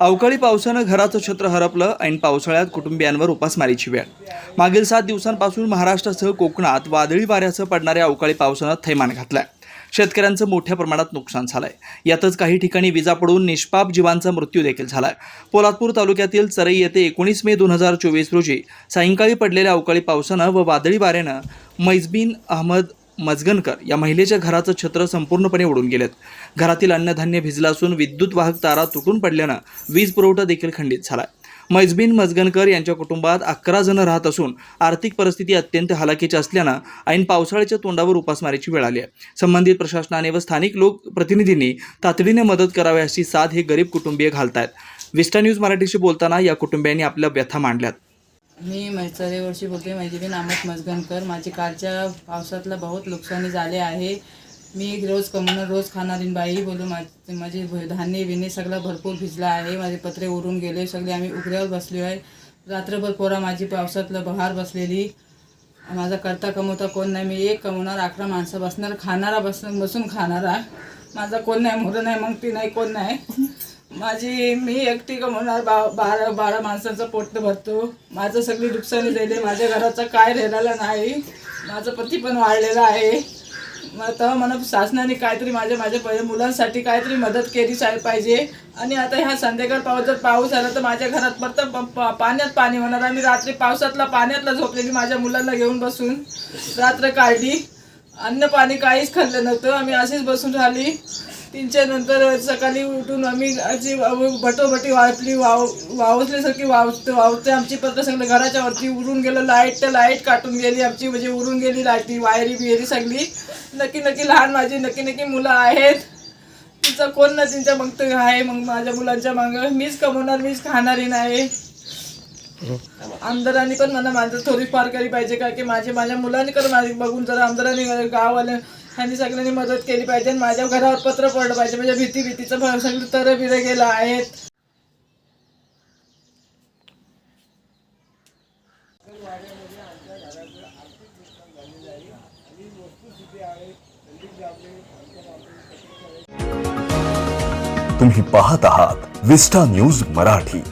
अवकाळी पावसानं घराचं छत्र हरपलं ऐन पावसाळ्यात कुटुंबियांवर उपासमारीची वेळ. मागील सात दिवसांपासून महाराष्ट्रासह कोकणात वादळी वाऱ्यासह पडणाऱ्या अवकाळी पावसानं थैमान घातलाय. शेतकऱ्यांचं मोठ्या प्रमाणात नुकसान झालंय. यातच काही ठिकाणी विजा पडून निष्पाप जीवांचा मृत्यू देखील झालाय. पोलादपूर तालुक्यातील चरई येथे एकोणीस मे दोन हजार चोवीस रोजी सायंकाळी पडलेल्या अवकाळी पावसानं व वादळी वाऱ्यानं मैजबीन अहमद मजगनकर या महिलेच्या घराचं छत्र संपूर्णपणे उडून गेलेत. घरातील अन्नधान्य भिजलं असून विद्युत वाहक तारा तुटून पडल्यानं वीज पुरवठा देखील खंडित झाला मैजबीन मजगनकर यांच्या कुटुंबात अकरा जण राहत असून आर्थिक परिस्थिती अत्यंत हलाखीची असल्यानं ऐन पावसाळ्याच्या तोंडावर उपासमारीची वेळ आली आहे. संबंधित प्रशासनाने व स्थानिक लोक प्रतिनिधींनी तातडीने मदत करावी अशी साथ हे गरीब कुटुंबीय घालतायत. विस्टा न्यूज मराठीशी बोलताना या कुटुंबियांनी आपल्या व्यथा मांडल्यात. मी मैचरेवरची बोलते माझी मी नामक मजगनकर माझी कालच्या पावसातलं बहुत नुकसानी झाले आहे. मी रोज कमवणार रोज खाणारी बाई. बोलू माझे माझे धान्य बिने सगळं भरपूर भिजलं आहे. माझे पत्रे उरून गेले. सगळे आम्ही उघड्यावर बसलो आहे. रात्रभर पोरा माझी पावसातलं बहार बसलेली. माझा करता कमवता कोण नाही. मी एक कमवणार अकरा माणसं बसणार खाणारा बस बसून खाणारा. माझा कोण नाही मुलं नाही मग ती नाही कोण नाही. माझी मी एकटी कमवणार बा बारा बारा माणसांचं पोट भरतो. माझं सगळी नुकसानी झाली माझ्या घराचं काय राहिलेलं नाही. माझं पती पण वाढलेला आहे. मग तेव्हा मला शासनाने काहीतरी माझ्या माझ्या पहिले मुलांसाठी काहीतरी मदत केली सा- पाहिजे. आणि आता ह्या संध्याकाळ पाऊस जर पाऊस आला तर माझ्या घरात परत प- प- पाण्यात पाणी होणार. आम्ही रात्री पावसातला पाण्यातला झोपलेली माझ्या मुलांना घेऊन बसून रात्र काढली. अन्न पाणी काहीच खाल्लं नव्हतं. आम्ही अशीच बसून राहिली. तीनच्या नंतर सकाळी उठून आम्ही अशी भटोभटी वापली वाव वावसल्यासारखी वावते वावते आमची पत्र सगळं घराच्या वरती उरून गेलं लाइट तर लाइट काटून गेली आमची म्हणजे उरून गेली लाइट वायरी बियरी सगळी. नक्की नक्की लहान माझी नक्की नक्की मुलं आहेत. तिचं कोण ना तिच्या मग आहे मग माझ्या मुलांच्या मागं. मीच कमवणार मीच खाणारी नाही. आमदारांनी पण मला माझं थोडीफार केली पाहिजे का की माझे माझ्या मुलांनी कर माझी बघून जरा आमदारांनी गाववाल्या आणि सगळ्यांनी मदत केली पाहिजे आणि माझ्या घरावर पत्र पडलं पाहिजे. म्हणजे भीती भीतीचं भर- सगळं तर बिरं गेलं आहेत. तुम्ही पाहत आहात विस्टा न्यूज मराठी.